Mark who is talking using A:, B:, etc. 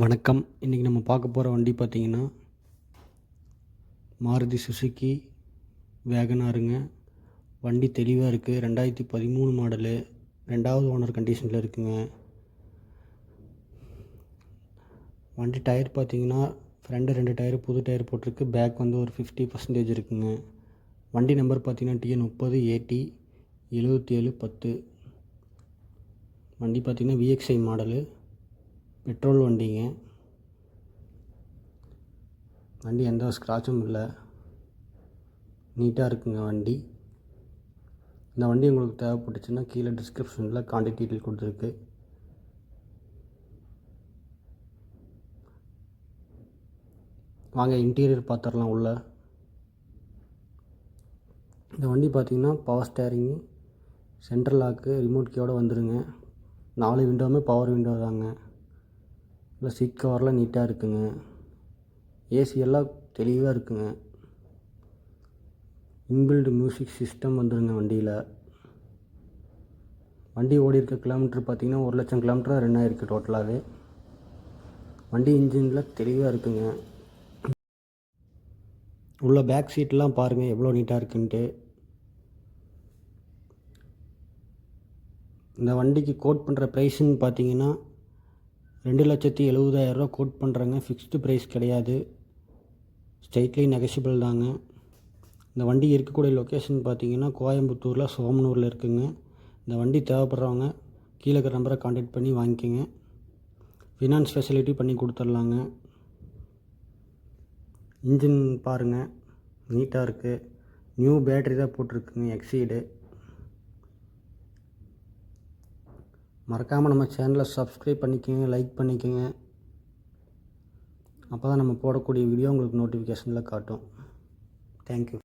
A: வணக்கம். இன்றைக்கி நம்ம பார்க்க போகிற வண்டி பார்த்திங்கன்னா மாருதி சுசுக்கி வேகனாருங்க வண்டி தெளிவாக இருக்குது ரெண்டாயிரத்தி பதிமூணு மாடலு ரெண்டாவது ஓனர் கண்டிஷனில் இருக்குங்க. வண்டி டயர் பார்த்தீங்கன்னா ஃப்ரெண்டு ரெண்டு டயர் புது டயர் போட்டிருக்கு. பேக் வந்து ஒரு ஃபிஃப்டி பர்சன்டேஜ் இருக்குங்க. வண்டி நம்பர் பார்த்தீங்கன்னா டிஎன் முப்பது ஏடி எழுபத்தி ஏழு பத்து. வண்டி பார்த்திங்கன்னா விஎக்ஸ்ஐ மாடலு பெட்ரோல் வண்டிங்க. வண்டி எந்த ஸ்க்ராட்சும் இல்லை. நீட்டாக இருக்குங்க வண்டி. இந்த வண்டி உங்களுக்கு தேவைப்பட்டுச்சுன்னா கீழே டிஸ்கிரிப்ஷனில் கான்டாக்ட் டீட்டெயில் கொடுத்துருக்கு. வாங்க இன்டீரியர் பார்த்துடலாம் உள்ள. இந்த வண்டி பார்த்திங்கன்னா power steering central lock remote கீயோடு வந்துடுங்க நாலு விண்டோவுமே பவர் விண்டோ தாங்க. இல்லை சீட் கவர்லாம் நீட்டாக இருக்குங்க. ஏசி எல்லாம் தெளிவாக இருக்குங்க. இன்பில்டு மியூசிக் சிஸ்டம் வந்துருங்க வண்டியில். வண்டி ஓடி இருக்க கிலோமீட்டர் பார்த்தீங்கன்னா ஒரு லட்சம் கிலோமீட்டராக ரன் ஆகிருக்கு டோட்டலாகவே வண்டி இன்ஜினில் தெளிவாக இருக்குங்க. உள்ள பேக் சீட்லாம் பாருங்கள் எவ்வளோ நீட்டாக இருக்குன்ட்டு. இந்த வண்டிக்கு கோட் பண்ணுற ப்ரைஸுன்னு பார்த்தீங்கன்னா ரெண்டு லட்சத்தி எழுபதாயிரரூவா கோட் பண்ணுறாங்க ஃபிக்ஸ்டு ப்ரைஸ் கிடையாது. ஸ்ட்ரைட்லி நெகசிபிள் தாங்க. இந்த வண்டி இருக்கக்கூடிய லொக்கேஷன் பார்த்தீங்கன்னா கோயம்புத்தூரில் சோமனூரில் இருக்குங்க. இந்த வண்டி தேவைப்படுறவங்க கீழே இருக்கிற நம்பரை காண்டாக்ட் பண்ணி வாங்கிக்கோங்க. ஃபினான்ஸ் ஃபெசிலிட்டி பண்ணி கொடுத்துர்லாங்க இன்ஜின் பாருங்கள் நீட்டாக இருக்குது நியூ பேட்ரி தான் போட்டிருக்குங்க எக்ஸீடு மறக்காமல் நம்ம சேனலை சப்ஸ்கிரைப் பண்ணிக்கோங்க லைக் பண்ணிக்கோங்க. அப்போ தான் நம்ம போடக்கூடிய வீடியோ உங்களுக்கு நோட்டிஃபிகேஷனில் காட்டும். தேங்க்யூ